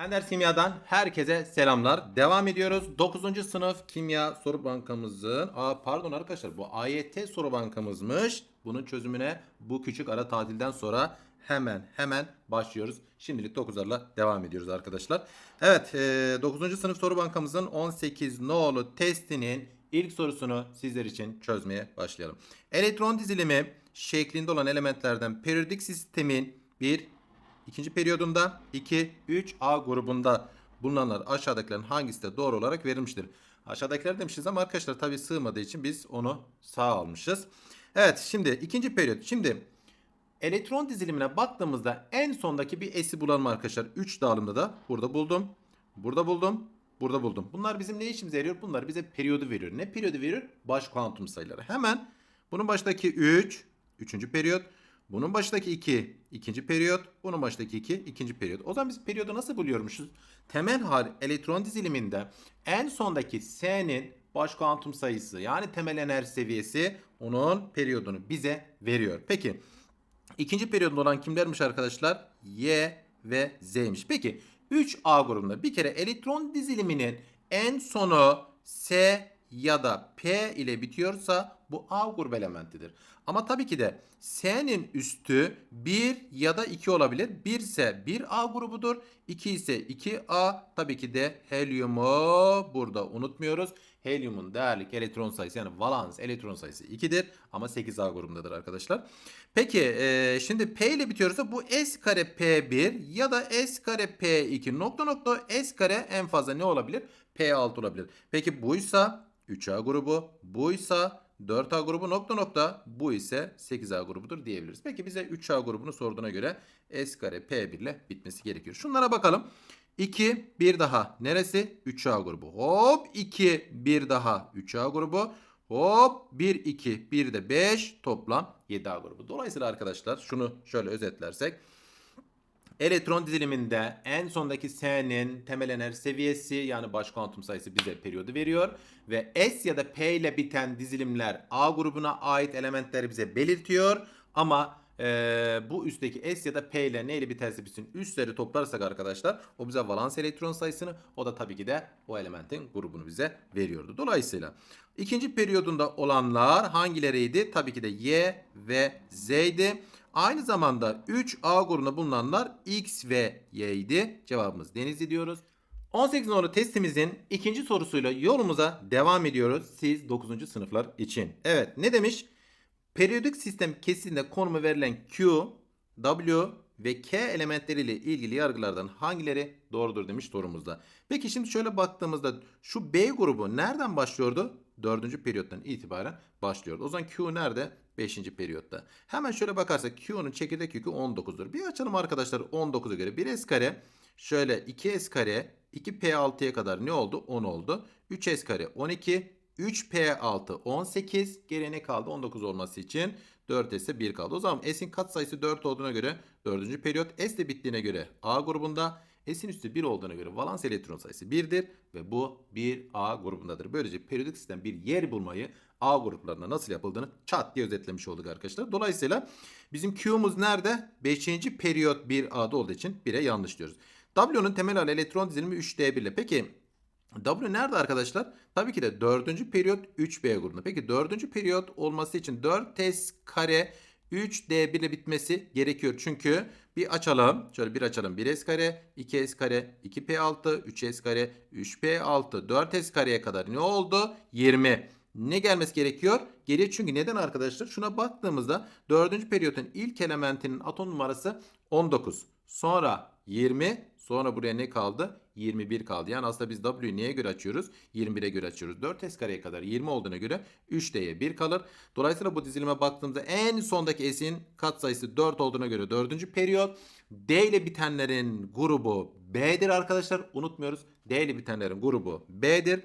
Ender Kimya'dan herkese selamlar. Devam ediyoruz. 9. sınıf kimya soru bankamızın... Aa, pardon arkadaşlar bu AYT soru bankamızmış. Bunun çözümüne bu küçük ara tatilden sonra hemen hemen başlıyoruz. Şimdilik 9'larla devam ediyoruz arkadaşlar. Evet 9. sınıf soru bankamızın 18 nolu testinin ilk sorusunu sizler için çözmeye başlayalım. Elektron dizilimi şeklinde olan elementlerden periyodik sistemin bir İkinci periyodunda 2, 3 A grubunda bulunanlar aşağıdakilerin hangisi de doğru olarak verilmiştir? Aşağıdakiler demişiz ama arkadaşlar tabi sığmadığı için biz onu sağ almışız. Evet şimdi ikinci periyot. Şimdi elektron dizilimine baktığımızda en sondaki bir S'i bulalım arkadaşlar. 3 dağılımda da burada buldum. Burada buldum. Burada buldum. Bunlar bizim ne işimize yarıyor? Bunlar bize periyodu veriyor. Ne periyodu veriyor? Baş kuantum sayıları. Hemen bunun baştaki 3, 3. periyot. Bunun baştaki 2 ikinci periyot. Bunun baştaki 2 ikinci periyot. O zaman biz periyodu nasıl buluyormuşuz? Temel hal elektron diziliminde en sondaki S'nin baş kuantum sayısı yani temel enerji seviyesi onun periyodunu bize veriyor. Peki ikinci periyodunda olan kimlermiş arkadaşlar? Y ve Z'miş. Peki 3A grubunda bir kere elektron diziliminin en sonu S ya da P ile bitiyorsa bu A grubu elementidir. Ama tabii ki de S'nin üstü 1 ya da 2 olabilir. 1 ise 1A grubudur. 2 ise 2A. Tabii ki de helyumu burada unutmuyoruz. Helyumun değerlik elektron sayısı yani valans elektron sayısı 2'dir. Ama 8A grubundadır arkadaşlar. Peki e, şimdi P ile bitiyorsa bu S kare P1 ya da S kare P2 nokta nokta S kare en fazla ne olabilir? P6 olabilir. Peki buysa 3A grubu, buysa 4A grubu nokta nokta bu ise 8A grubudur diyebiliriz. Peki bize 3A grubunu sorduğuna göre S kare P1 ile bitmesi gerekiyor. Şunlara bakalım. 2 bir daha neresi? 3A grubu. Hop 2 bir daha 3A grubu. Hop 1 2 1 de 5 toplam 7A grubu. Dolayısıyla arkadaşlar şunu şöyle özetlersek Elektron diziliminde en sondaki S'nin temel enerji seviyesi yani baş kuantum sayısı bize periyodu veriyor. Ve S ya da P ile biten dizilimler A grubuna ait elementleri bize belirtiyor. Ama eee, bu üstteki S ya da P ile neyle biterse bitsin üstleri toplarsak arkadaşlar o bize valans elektron sayısını o da tabii ki de o elementin grubunu bize veriyordu. Dolayısıyla ikinci periyodunda olanlar hangileriydi? Tabii ki de Y ve Z'ydi. Aynı zamanda 3A grubunda bulunanlar X ve Y idi. Cevabımız Denizli diyoruz. 18 numaralı testimizin ikinci sorusuyla yolumuza devam ediyoruz siz 9. sınıflar için. Evet ne demiş? Periyodik sistem kesitinde konumu verilen Q, W ve K elementleriyle ilgili yargılardan hangileri doğrudur demiş sorumuzda. Peki şimdi şöyle baktığımızda şu B grubu nereden başlıyordu? Dördüncü periyottan itibaren başlıyordu. O zaman Q nerede? 5. periyotta. Hemen şöyle bakarsak Q'nun çekirdek yükü 19'dur. Bir açalım arkadaşlar 19'a göre 1S kare şöyle 2S kare 2P6'ya kadar ne oldu? 10 oldu. 3S kare 12 3P6 18 geriye kaldı 19 olması için 4S'e 1 kaldı. O zaman S'in katsayısı 4 olduğuna göre 4. periyot S de bittiğine göre A grubunda S'in üstü 1 olduğuna göre valans elektron sayısı 1'dir ve bu 1A grubundadır. Böylece periyodik sistem bir yer bulmayı A gruplarında nasıl yapıldığını çat diye özetlemiş olduk arkadaşlar. Dolayısıyla bizim Q'muz nerede? 5. periyot 1A'da olduğu için 1'e yanlış diyoruz. W'nun temel hali elektron dizilimi 3D1 ile. Peki W nerede arkadaşlar? Tabii ki de 4. periyot 3B grubunda. Peki 4. periyot olması için 4S kare 3D1 ile bitmesi gerekiyor. Çünkü bir açalım. Şöyle bir açalım. 1S kare, 2S kare, 2P6, 3S kare, 3P6, 4S kareye kadar ne oldu? 20. Ne gelmesi gerekiyor? Geriye çünkü neden arkadaşlar? Şuna baktığımızda 4. periyotun ilk elementinin atom numarası 19. Sonra 20. Sonra buraya ne kaldı? 21 kaldı. Yani aslında biz W'yu neye göre açıyoruz? 21'e göre açıyoruz. 4S kareye kadar 20 olduğuna göre 3D'ye 1 kalır. Dolayısıyla bu dizilime baktığımızda en sondaki S'in katsayısı 4 olduğuna göre 4. periyot. D ile bitenlerin grubu B'dir arkadaşlar. Unutmuyoruz. D ile bitenlerin grubu B'dir.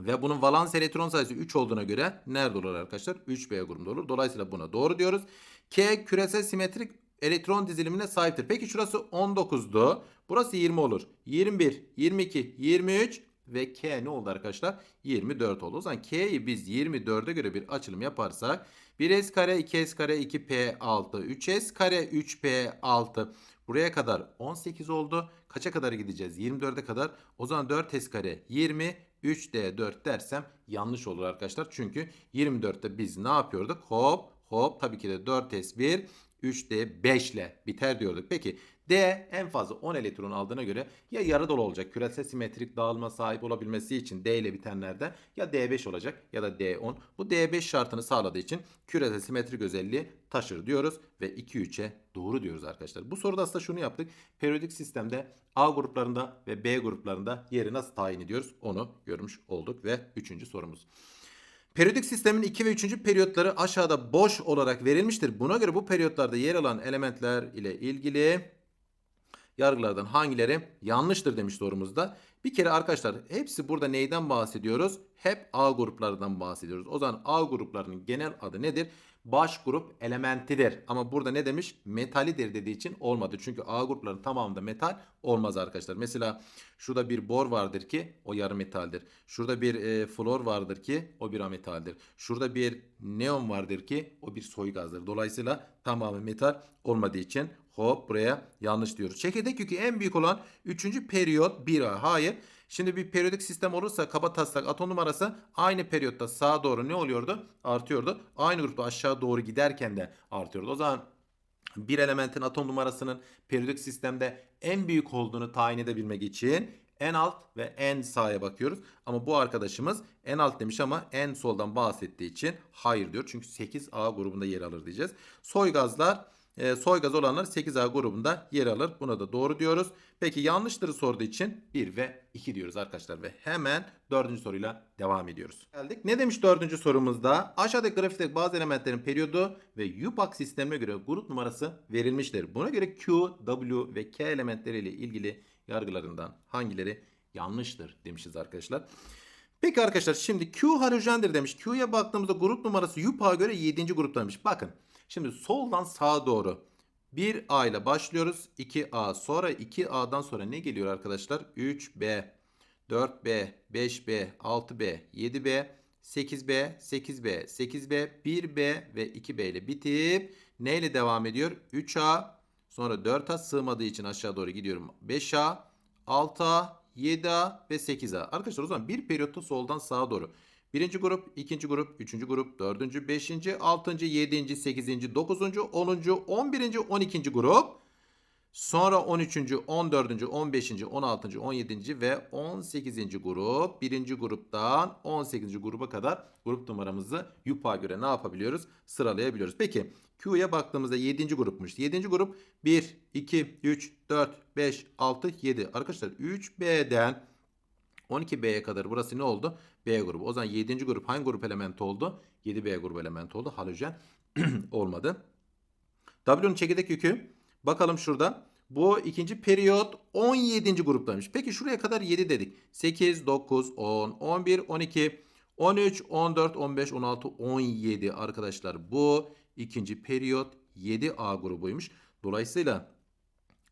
Ve bunun valans elektron sayısı 3 olduğuna göre nerede olur arkadaşlar? 3B grubunda olur. Dolayısıyla buna doğru diyoruz. K küresel simetrik elektron dizilimine sahiptir. Peki şurası 19'du. Burası 20 olur. 21, 22, 23 ve K ne oldu arkadaşlar? 24 oldu. O zaman K'yi biz 24'e göre bir açılım yaparsak 1s kare 2s kare 2p 6. 3s kare 3p 6. Buraya kadar 18 oldu. Kaça kadar gideceğiz? 24'e kadar. O zaman 4s kare 20. 3d 4 dersem yanlış olur arkadaşlar. Çünkü 24'te biz ne yapıyorduk? Hop hop tabii ki de 4s1 3d 5 ile biter diyorduk. Peki D en fazla 10 elektron aldığına göre ya yarı dolu olacak küresel simetrik dağılma sahip olabilmesi için D ile bitenlerden ya D5 olacak ya da D10. Bu D5 şartını sağladığı için küresel simetrik özelliği taşır diyoruz ve 2-3'e doğru diyoruz arkadaşlar. Bu soruda aslında şunu yaptık. Periyodik sistemde A gruplarında ve B gruplarında yeri nasıl tayin ediyoruz onu görmüş olduk ve 3. sorumuz. Periyodik sistemin 2 ve 3. periyotları aşağıda boş olarak verilmiştir. Buna göre bu periyotlarda yer alan elementler ile ilgili yargılardan hangileri yanlıştır demiş sorumuzda. Bir kere arkadaşlar hepsi burada neyden bahsediyoruz? Hep A gruplarından bahsediyoruz. O zaman A gruplarının genel adı nedir? Baş grup elementidir. Ama burada ne demiş? Metalidir dediği için olmadı. Çünkü A gruplarının tamamında metal olmaz arkadaşlar. Mesela şurada bir bor vardır ki o yarı metaldir. Şurada bir e, flor vardır ki o bir ametaldir. Şurada bir neon vardır ki o bir soy gazdır. Dolayısıyla tamamı metal olmadığı için hop buraya yanlış diyoruz. Çekirdek yükü en büyük olan 3. periyot 1A. Hayır. Şimdi bir periyodik sistem olursa kaba taslak atom numarası aynı periyotta sağa doğru ne oluyordu? Artıyordu. Aynı grupta aşağı doğru giderken de artıyordu. O zaman bir elementin atom numarasının periyodik sistemde en büyük olduğunu tayin edebilmek için en alt ve en sağa bakıyoruz. Ama bu arkadaşımız en alt demiş ama en soldan bahsettiği için hayır diyor. Çünkü 8A grubunda yer alır diyeceğiz. Soy gazlar e, soy gaz olanlar 8A grubunda yer alır. Buna da doğru diyoruz. Peki yanlışları sorduğu için 1 ve 2 diyoruz arkadaşlar. Ve hemen dördüncü soruyla devam ediyoruz. Geldik. Ne demiş dördüncü sorumuzda? Aşağıdaki grafikteki bazı elementlerin periyodu ve UPAC sistemine göre grup numarası verilmiştir. Buna göre Q, W ve K elementleriyle ilgili yargılarından hangileri yanlıştır demişiz arkadaşlar. Peki arkadaşlar şimdi Q halojendir demiş. Q'ya baktığımızda grup numarası UPAC'a göre 7. gruptaymış. Bakın şimdi soldan sağa doğru 1A ile başlıyoruz. 2A sonra 2A'dan sonra ne geliyor arkadaşlar? 3B, 4B, 5B, 6B, 7B, 8B, 8B, 8B, 1B ve 2B ile bitip neyle devam ediyor? 3A sonra 4A sığmadığı için aşağı doğru gidiyorum. 5A, 6A, 7A ve 8A. Arkadaşlar o zaman bir periyotta soldan sağa doğru. Birinci grup, ikinci grup, üçüncü grup, dördüncü, beşinci, altıncı, yedinci, sekizinci, dokuzuncu, onuncu, on birinci, on ikinci grup. Sonra 13. 14. 15. 16. 17. ve 18. grup. Birinci gruptan 18. gruba kadar grup numaramızı YUP'a göre ne yapabiliyoruz? Sıralayabiliyoruz. Peki Q'ya baktığımızda 7. grupmuş. 7. grup 1, 2, 3, 4, 5, 6, 7. Arkadaşlar 3B'den 12B'ye kadar burası ne oldu? B grubu. O zaman 7. grup hangi grup elementi oldu? 7B grubu elementi oldu. Halojen olmadı. W'nun çekirdek yükü Bakalım şurada. Bu ikinci periyot 17. gruptaymış. Peki şuraya kadar 7 dedik. 8, 9, 10, 11, 12, 13, 14, 15, 16, 17 arkadaşlar. Bu ikinci periyot 7A grubuymuş. Dolayısıyla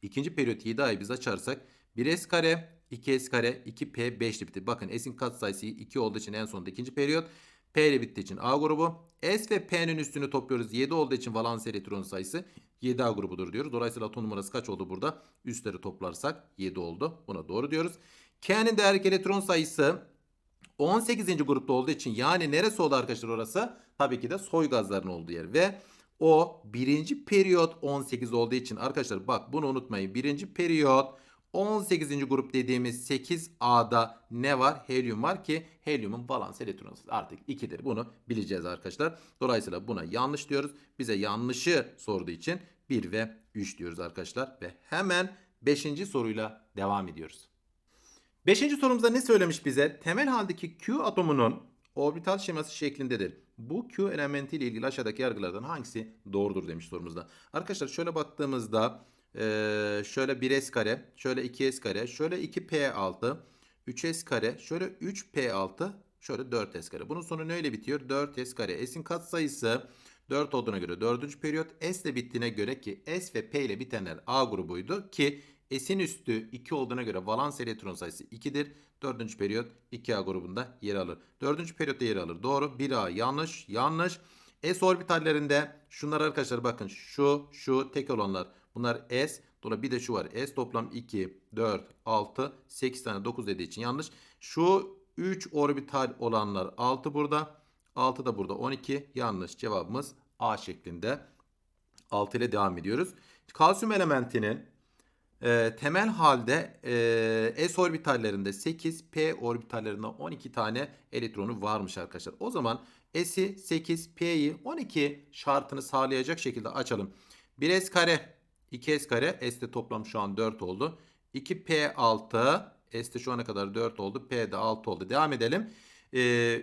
ikinci periyot 7A'yı biz açarsak 1S kare, 2S kare, 2P 5 bitti. Bakın S'in katsayısı 2 olduğu için en sonunda ikinci periyot. P ile bittiği için A grubu. S ve P'nin üstünü topluyoruz. 7 olduğu için valans elektron sayısı 7A grubudur diyoruz. Dolayısıyla atom numarası kaç oldu burada? Üstleri toplarsak 7 oldu. Buna doğru diyoruz. K'nin değerlik elektron sayısı 18. grupta olduğu için yani neresi oldu arkadaşlar orası? Tabii ki de soy gazların olduğu yer ve o birinci periyot 18 olduğu için arkadaşlar bak bunu unutmayın. Birinci periyot 18. grup dediğimiz 8A'da ne var? Helyum var ki helyumun valans elektronu artık 2'dir. Bunu bileceğiz arkadaşlar. Dolayısıyla buna yanlış diyoruz. Bize yanlışı sorduğu için 1 ve 3 diyoruz arkadaşlar. Ve hemen 5. soruyla devam ediyoruz. 5. sorumuzda ne söylemiş bize? Temel haldeki Q atomunun orbital şeması şeklindedir. Bu Q elementi ile ilgili aşağıdaki yargılardan hangisi doğrudur demiş sorumuzda. Arkadaşlar şöyle baktığımızda ee, şöyle 1s kare, şöyle 2s kare, şöyle 2p6, 3s kare, şöyle 3p6, şöyle 4s kare. Bunun sonu neyle bitiyor? 4s kare. S'in katsayısı 4 olduğuna göre 4. periyot S ile bittiğine göre ki S ve P ile bitenler A grubuydu ki S'in üstü 2 olduğuna göre valans elektron sayısı 2'dir. 4. periyot 2A grubunda yer alır. 4. periyotta yer alır. Doğru. 1A yanlış. Yanlış. S orbitallerinde şunlar arkadaşlar bakın şu şu tek olanlar. Bunlar S. Dolayısıyla bir de şu var. S toplam 2, 4, 6, 8 tane 9 dediği için yanlış. Şu 3 orbital olanlar 6 burada. 6 da burada 12. Yanlış cevabımız A şeklinde. 6 ile devam ediyoruz. Kalsiyum elementinin e, temel halde e, S orbitallerinde 8, P orbitallerinde 12 tane elektronu varmış arkadaşlar. O zaman S'i 8, P'yi 12 şartını sağlayacak şekilde açalım. 1S kare, 2S kare, S'de toplam şu an 4 oldu. 2P6, S'de şu ana kadar 4 oldu. P'de 6 oldu. Devam edelim. Ee,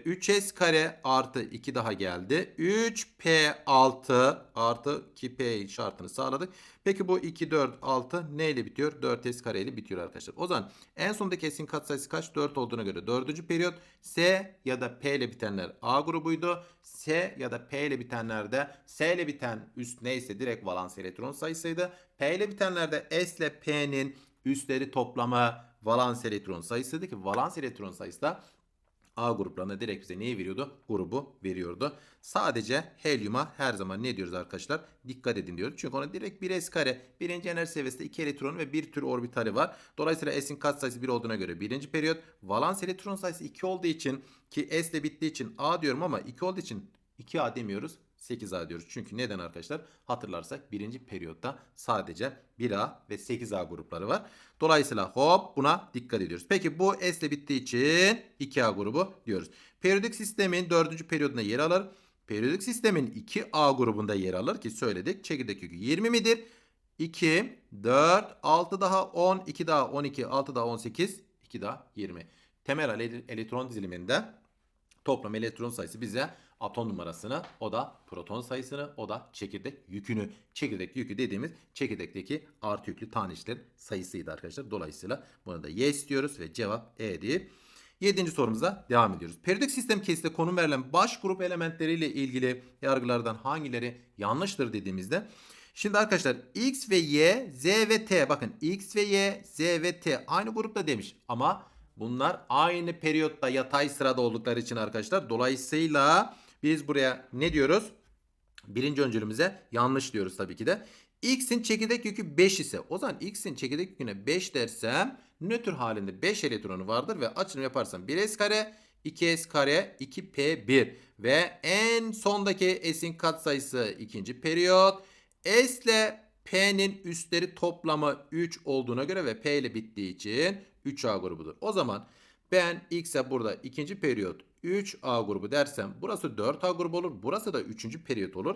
3S kare artı 2 daha geldi. 3P6 artı 2P şartını sağladık. Peki bu 2, 4, 6 neyle bitiyor? 4S kare ile bitiyor arkadaşlar. O zaman en sondaki S'in katsayısı kaç? 4 olduğuna göre 4. periyot S ya da P ile bitenler A grubuydu. S ya da P ile bitenlerde S ile biten üst neyse direkt valans elektron sayısıydı. P ile bitenlerde S ile P'nin üstleri toplamı valans elektron sayısıydı ki valans elektron sayısı da A gruplarına direkt bize neyi veriyordu? Grubu veriyordu. Sadece helyuma her zaman ne diyoruz arkadaşlar? Dikkat edin diyoruz. Çünkü ona direkt bir S kare. Birinci enerji seviyesinde iki elektron ve bir tür orbitali var. Dolayısıyla S'in katsayısı 1 olduğuna göre birinci periyot. Valans elektron sayısı 2 olduğu için ki S ile bittiği için A diyorum ama 2 olduğu için 2A demiyoruz. 8A diyoruz. Çünkü neden arkadaşlar? Hatırlarsak birinci periyotta sadece 1A ve 8A grupları var. Dolayısıyla hop buna dikkat ediyoruz. Peki bu S ile bittiği için 2A grubu diyoruz. Periyodik sistemin 4. periyodunda yer alır. Periyodik sistemin 2A grubunda yer alır ki söyledik. Çekirdek yükü 20 midir? 2, 4, 6 daha 10, 2 daha 12, 6 daha 18, 2 daha 20. Temel ele- elektron diziliminde toplam elektron sayısı bize atom numarasını, o da proton sayısını, o da çekirdek yükünü. Çekirdek yükü dediğimiz çekirdekteki artı yüklü taneciklerin sayısıydı arkadaşlar. Dolayısıyla buna da yes diyoruz ve cevap E deyip Yedinci sorumuza devam ediyoruz. Periyodik sistem kesite konum verilen baş grup elementleriyle ilgili yargılardan hangileri yanlıştır dediğimizde Şimdi arkadaşlar X ve Y, Z ve T bakın X ve Y, Z ve T aynı grupta demiş ama bunlar aynı periyotta yatay sırada oldukları için arkadaşlar dolayısıyla biz buraya ne diyoruz? Birinci öncülümüze yanlış diyoruz tabii ki de. X'in çekirdek yükü 5 ise o zaman X'in çekirdek yüküne 5 dersem nötr halinde 5 elektronu vardır ve açılım yaparsam 1s kare 2s kare 2p1 ve en sondaki s'in katsayısı ikinci periyot s ile p'nin üstleri toplamı 3 olduğuna göre ve p ile bittiği için 3a grubudur. O zaman ben x'e burada ikinci periyot 3a grubu dersem burası 4a grubu olur. Burası da 3. periyot olur.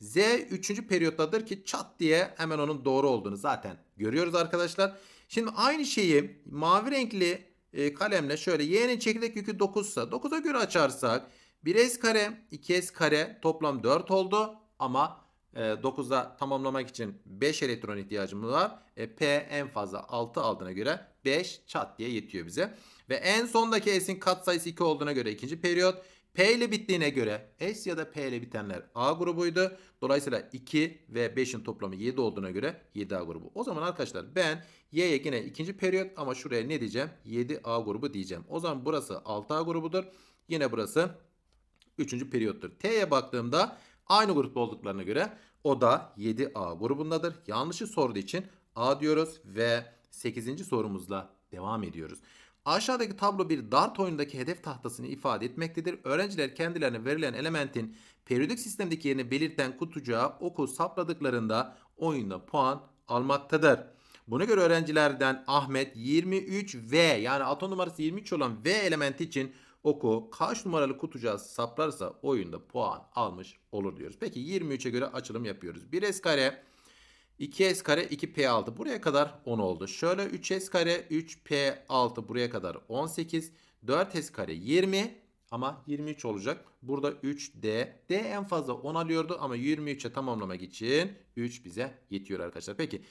Z 3. periyottadır ki çat diye hemen onun doğru olduğunu zaten görüyoruz arkadaşlar. Şimdi aynı şeyi mavi renkli e, kalemle şöyle y'nin çekirdek yükü 9 ise 9'a göre açarsak 1s kare 2s kare toplam 4 oldu ama e, 9'a tamamlamak için 5 elektron ihtiyacımız var. E, P en fazla 6 aldığına göre 5 çat diye yetiyor bize. Ve en sondaki S'in katsayısı 2 olduğuna göre ikinci periyot. P ile bittiğine göre S ya da P ile bitenler A grubuydu. Dolayısıyla 2 ve 5'in toplamı 7 olduğuna göre 7A grubu. O zaman arkadaşlar ben Y'ye yine ikinci periyot ama şuraya ne diyeceğim? 7A grubu diyeceğim. O zaman burası 6A grubudur. Yine burası 3. periyottur. T'ye baktığımda aynı grupta olduklarına göre o da 7A grubundadır. Yanlışı sorduğu için A diyoruz ve 8. sorumuzla devam ediyoruz. Aşağıdaki tablo bir dart oyunundaki hedef tahtasını ifade etmektedir. Öğrenciler kendilerine verilen elementin periyodik sistemdeki yerini belirten kutucuğa oku sapladıklarında oyunda puan almaktadır. Buna göre öğrencilerden Ahmet 23V yani atom numarası 23 olan V elementi için oku kaç numaralı kutucuğa saplarsa oyunda puan almış olur diyoruz. Peki 23'e göre açılım yapıyoruz. 1S kare 2s kare 2p6 buraya kadar 10 oldu. Şöyle 3s kare 3p6 buraya kadar 18. 4s kare 20 ama 23 olacak. Burada 3d. D en fazla 10 alıyordu ama 23'e tamamlamak için 3 bize yetiyor arkadaşlar. Peki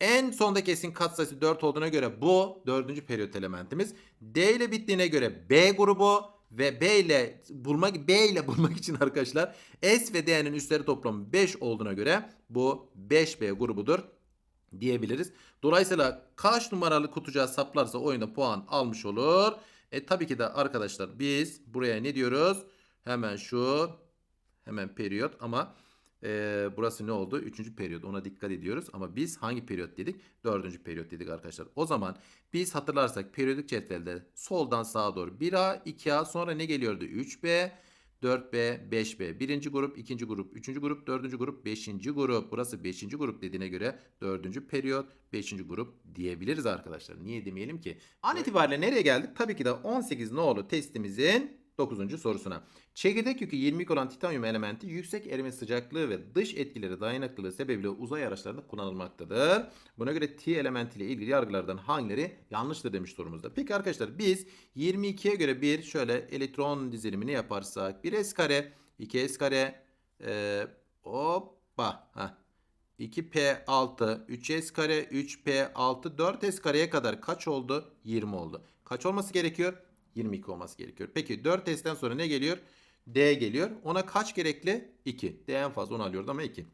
en sondaki s'in katsayısı 4 olduğuna göre bu 4. periyot elementimiz. D ile bittiğine göre B grubu ve B ile bulmak B ile bulmak için arkadaşlar S ve D'nin üstleri toplamı 5 olduğuna göre bu 5B grubudur diyebiliriz. Dolayısıyla kaç numaralı kutucuğa saplarsa oyunda puan almış olur. E tabii ki de arkadaşlar biz buraya ne diyoruz? Hemen şu hemen periyot ama e, burası ne oldu? Üçüncü periyot. Ona dikkat ediyoruz. Ama biz hangi periyot dedik? Dördüncü periyot dedik arkadaşlar. O zaman biz hatırlarsak periyodik cetvelde soldan sağa doğru 1A, 2A sonra ne geliyordu? 3B, 4B, 5B. Birinci grup, ikinci grup, üçüncü grup, dördüncü grup, beşinci grup. Burası beşinci grup dediğine göre dördüncü periyot, beşinci grup diyebiliriz arkadaşlar. Niye demeyelim ki? An itibariyle nereye geldik? Tabii ki de 18 nolu testimizin 9. sorusuna. Çekirdek yükü 22 olan titanyum elementi yüksek erime sıcaklığı ve dış etkileri dayanıklılığı sebebiyle uzay araçlarında kullanılmaktadır. Buna göre T elementiyle ilgili yargılardan hangileri yanlıştır demiş sorumuzda. Peki arkadaşlar biz 22'ye göre bir şöyle elektron dizilimini yaparsak 1s kare 2s kare e, hoppa heh. 2p6 3s kare 3p6 4s kareye kadar kaç oldu? 20 oldu. Kaç olması gerekiyor? 22 olması gerekiyor. Peki 4s'ten sonra ne geliyor? D geliyor. Ona kaç gerekli? 2. D en fazla 10 alıyordu ama 2.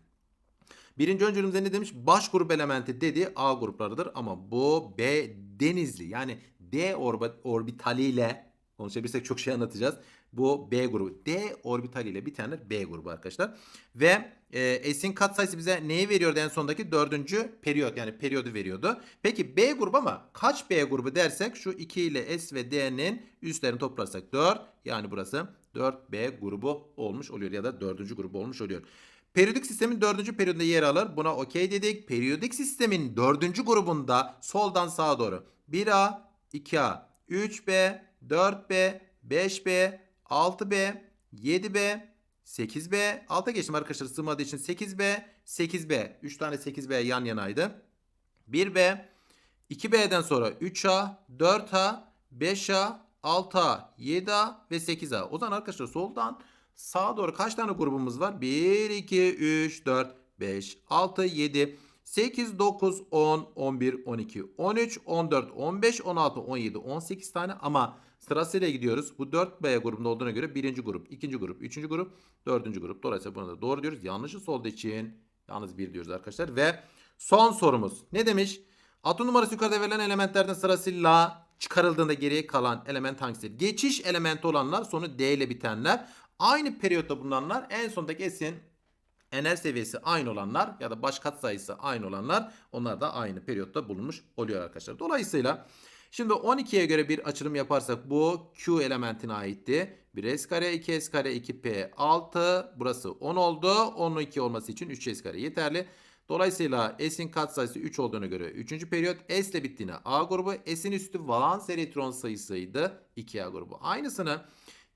Birinci öncülümüzde ne demiş? Baş grup elementi dedi A gruplarıdır ama bu B denizli yani D orbi- orbitaliyle konuşabilirsek çok şey anlatacağız. Bu B grubu. D orbitaliyle bitenler B grubu arkadaşlar. Ve e, S'in katsayısı bize neyi veriyordu en sondaki? Dördüncü periyot yani periyodu veriyordu. Peki B grubu ama kaç B grubu dersek şu 2 ile S ve D'nin üstlerini toplarsak 4 yani burası 4B grubu olmuş oluyor ya da dördüncü grubu olmuş oluyor. Periyodik sistemin dördüncü periyodunda yer alır. Buna okey dedik. Periyodik sistemin dördüncü grubunda soldan sağa doğru 1A, 2A, 3B, 4B, 5B, 6B, 7B, 8B. Alta geçtim arkadaşlar sığmadığı için 8B, 8B. 3 tane 8B yan yanaydı. 1B, 2B'den sonra 3A, 4A, 5A, 6A, 7A ve 8A. O zaman arkadaşlar soldan sağa doğru kaç tane grubumuz var? 1, 2, 3, 4, 5, 6, 7, 8, 9, 10, 11, 12, 13, 14, 15, 16, 17, 18 tane ama sırasıyla gidiyoruz. Bu 4B grubunda olduğuna göre birinci grup, ikinci grup, üçüncü grup, dördüncü grup. Dolayısıyla buna da doğru diyoruz. Yanlışı solduğu için yalnız bir diyoruz arkadaşlar. Ve son sorumuz ne demiş? Atom numarası yukarıda verilen elementlerden sırasıyla çıkarıldığında geriye kalan element hangisi? Geçiş elementi olanlar sonu D ile bitenler. Aynı periyotta bulunanlar en sondaki S'in NR seviyesi aynı olanlar ya da baş katsayısı aynı olanlar onlar da aynı periyotta bulunmuş oluyor arkadaşlar. Dolayısıyla şimdi 12'ye göre bir açılım yaparsak bu Q elementine aitti. 1S kare 2S kare 2P 6 burası 10 oldu. 10'un 2 olması için 3S kare yeterli. Dolayısıyla S'in katsayısı 3 olduğuna göre 3. periyot S ile bittiğine A grubu. S'in üstü valans elektron sayısıydı 2A grubu. Aynısını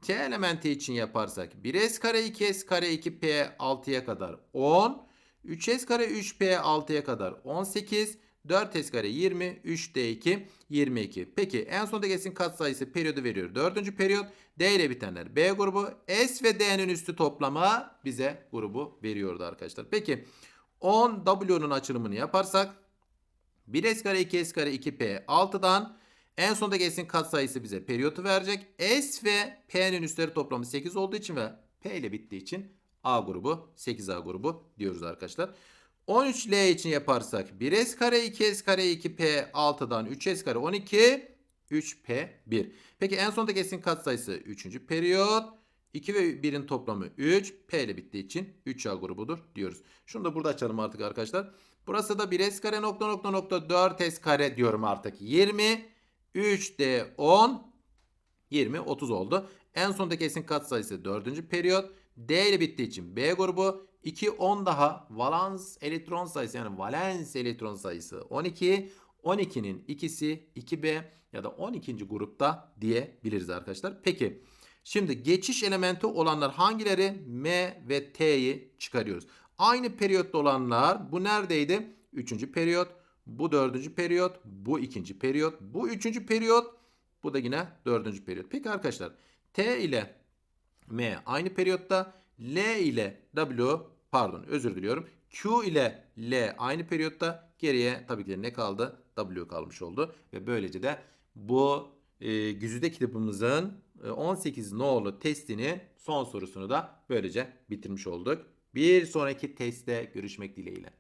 T elementi için yaparsak 1S kare 2S kare 2P 6'ya kadar 10. 3S kare 3P 6'ya kadar 18. 4S kare 20. 3D2 22. Peki en sonda S'in katsayısı periyodu veriyor. Dördüncü periyot D ile bitenler B grubu. S ve D'nin üstü toplama bize grubu veriyordu arkadaşlar. Peki 10 W'nun açılımını yaparsak 1S kare 2S kare 2P 6'dan en sonda S'in katsayısı bize periyotu verecek. S ve P'nin üstleri toplamı 8 olduğu için ve P ile bittiği için A grubu 8A grubu diyoruz arkadaşlar. 13L için yaparsak 1S kare 2S kare 2P 6'dan 3S kare 12 3P 1. Peki en sondaki S'in katsayısı 3. periyot. 2 ve 1'in toplamı 3. P ile bittiği için 3A grubudur diyoruz. Şunu da burada açalım artık arkadaşlar. Burası da 1S kare nokta nokta nokta 4S kare diyorum artık. 20 3D 10 20 30 oldu. En sondaki S'in katsayısı 4. periyot. D ile bittiği için B grubu. 2 10 daha valans elektron sayısı yani valens elektron sayısı 12. 12'nin ikisi 2B ya da 12. grupta diyebiliriz arkadaşlar. Peki şimdi geçiş elementi olanlar hangileri? M ve T'yi çıkarıyoruz. Aynı periyotta olanlar bu neredeydi? 3. periyot. Bu dördüncü periyot, bu ikinci periyot, bu üçüncü periyot, bu da yine dördüncü periyot. Peki arkadaşlar T ile M aynı periyotta, L ile W pardon özür diliyorum. Q ile L aynı periyotta geriye tabii ki ne kaldı? W kalmış oldu. Ve böylece de bu e, güzide kitabımızın e, 18 nolu testini son sorusunu da böylece bitirmiş olduk. Bir sonraki testte görüşmek dileğiyle.